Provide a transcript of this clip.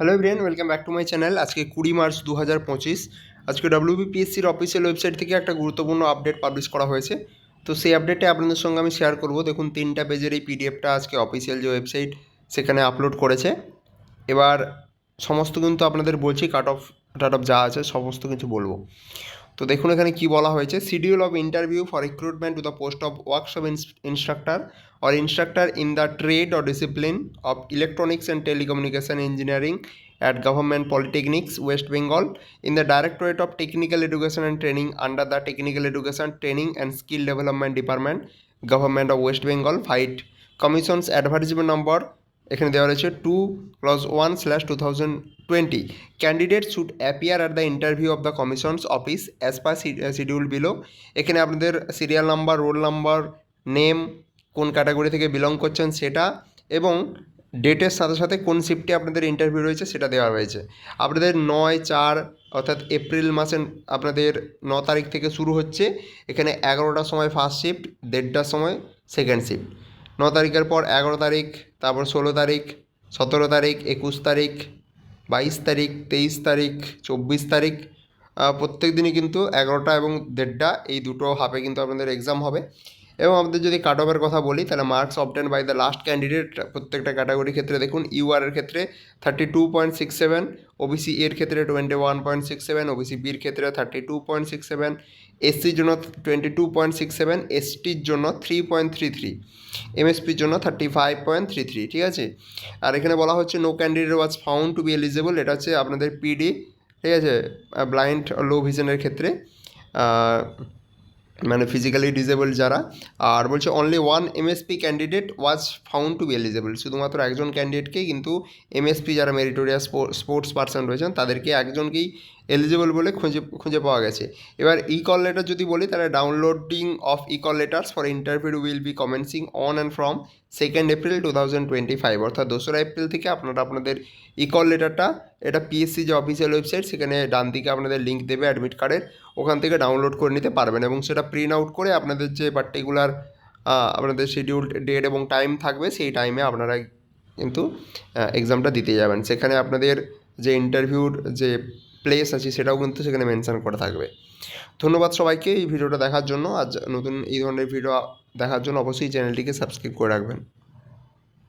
Hello brain welcome back to my channel আজকে কুড়ি March দু হাজার পঁচিশ। আজকে ডব্লিউবিপিএসসির অফিসিয়াল ওয়েবসাইট থেকে একটা গুরুত্বপূর্ণ আপডেট পাবলিশ করা হয়েছে। তো সেই আপডেটটা আপনাদের সঙ্গে আমি শেয়ার করব। দেখুন, তিনটা পেজের এই পিডিএফটা আজকে অফিসিয়াল যে ওয়েবসাইট সেখানে আপলোড করেছে। এবার, সমস্ত কিন্তু আপনাদের বলছি কাট অফ টাট অফ যা আছে, সমস্ত কিছু বলব। তো দেখুন এখানে কি বলা হয়েছে। Schedule of interview for recruitment to the post of workshop instructor or instructor in the trade or discipline of electronics and telecommunication engineering at government polytechnics West Bengal in the directorate of technical education and training under the technical education training and skill development department government of West Bengal fight commissions advertisement number এখানে দেওয়া রয়েছে two plus one slash two thousand twenty candidate should appear at the interview of the commissions office as per schedule below এখানে আপনাদের serial number roll number name কোন category থেকে belong করছেন সেটা এবং ডেটের সাথে সাথে কোন শিফটে আপনাদের ইন্টারভিউ রয়েছে সেটা দেওয়া রয়েছে। আপনাদের নয়, চার অর্থাৎ এপ্রিল মাসের আপনাদের ন তারিখ থেকে শুরু হচ্ছে। এখানে এগারোটার সময় ফার্স্ট শিফট দেড়টার সময় সেকেন্ড শিফট ন তারিখের পর এগারো তারিখ তারপর ষোলো তারিখ, সতেরো তারিখ, একুশ তারিখ, বাইশ তারিখ, তেইশ তারিখ, চব্বিশ তারিখ প্রত্যেক দিনই কিন্তু এগারোটা এবং দেড়টা এই দুটো হাফে কিন্তু আপনাদের এক্সাম হবে। এবং আমাদের যদি কাট অফের কথা বলি, তাহলে marks obtain by the last candidate প্রত্যেকটা ক্যাটাগরির ক্ষেত্রে দেখুন ইউআর এর ক্ষেত্রে thirty two point six seven OBC এর ক্ষেত্রে twenty one point six seven OBC বির ক্ষেত্রে thirty two point six seven এসসির জন্য twenty two point six seven এসটির জন্য থ্রি পয়েন্ট থ্রি থ্রি এমএসপির জন্য thirty five point three three ঠিক আছে? আর এখানে বলা হচ্ছে no candidate was found to be eligible এটা হচ্ছে আপনাদের পিডি ঠিক আছে? ব্লাইন্ড লো ভিশনের ক্ষেত্রে মানে ফিজিক্যালি ডিসেবল যারা, আর বলছে only one MSP candidate was found to be eligible শুধুমাত্র একজন ক্যান্ডিডেটকেই কিন্তু এমএসপি যারা মেরিটোরিয়াস স্পোর্টস পার্সন রয়েছেন, তাদেরকে একজনকেই এলিজেবল বলে খুঁজে খুঁজে পাওয়া গেছে। এবার ই কল লেটার যদি বলি, তাহলে downloading of e call letters for interview will be commencing on and from second April two thousand twenty five অর্থাৎ দোসরা এপ্রিল থেকে আপনারা আপনাদের ই কল লেটারটা এটা পিএসসি যে অফিসিয়াল ওয়েবসাইট সেখানে ডান দিকে আপনাদের লিঙ্ক দেবে অ্যাডমিট কার্ডের ওখান থেকে ডাউনলোড করে নিতে পারবেন এবং সেটা প্রিন্ট আউট করে আপনাদের যে পার্টিকুলার আপনাদের শিডিউল ডেট এবং টাইম থাকবে, সেই টাইমে আপনারা কিন্তু এক্সামটা দিতে যাবেন। সেখানে আপনাদের যে ইন্টারভিউর যে প্লেস আছে সেটাও কিন্তু সেখানে মেনশান করা থাকবে। ধন্যবাদ সবাইকে এই ভিডিওটা দেখার জন্য। আজ নতুন এই ধরনের ভিডিও দেখার জন্য অবশ্যই চ্যানেলটিকে সাবস্ক্রাইব করে রাখবেন।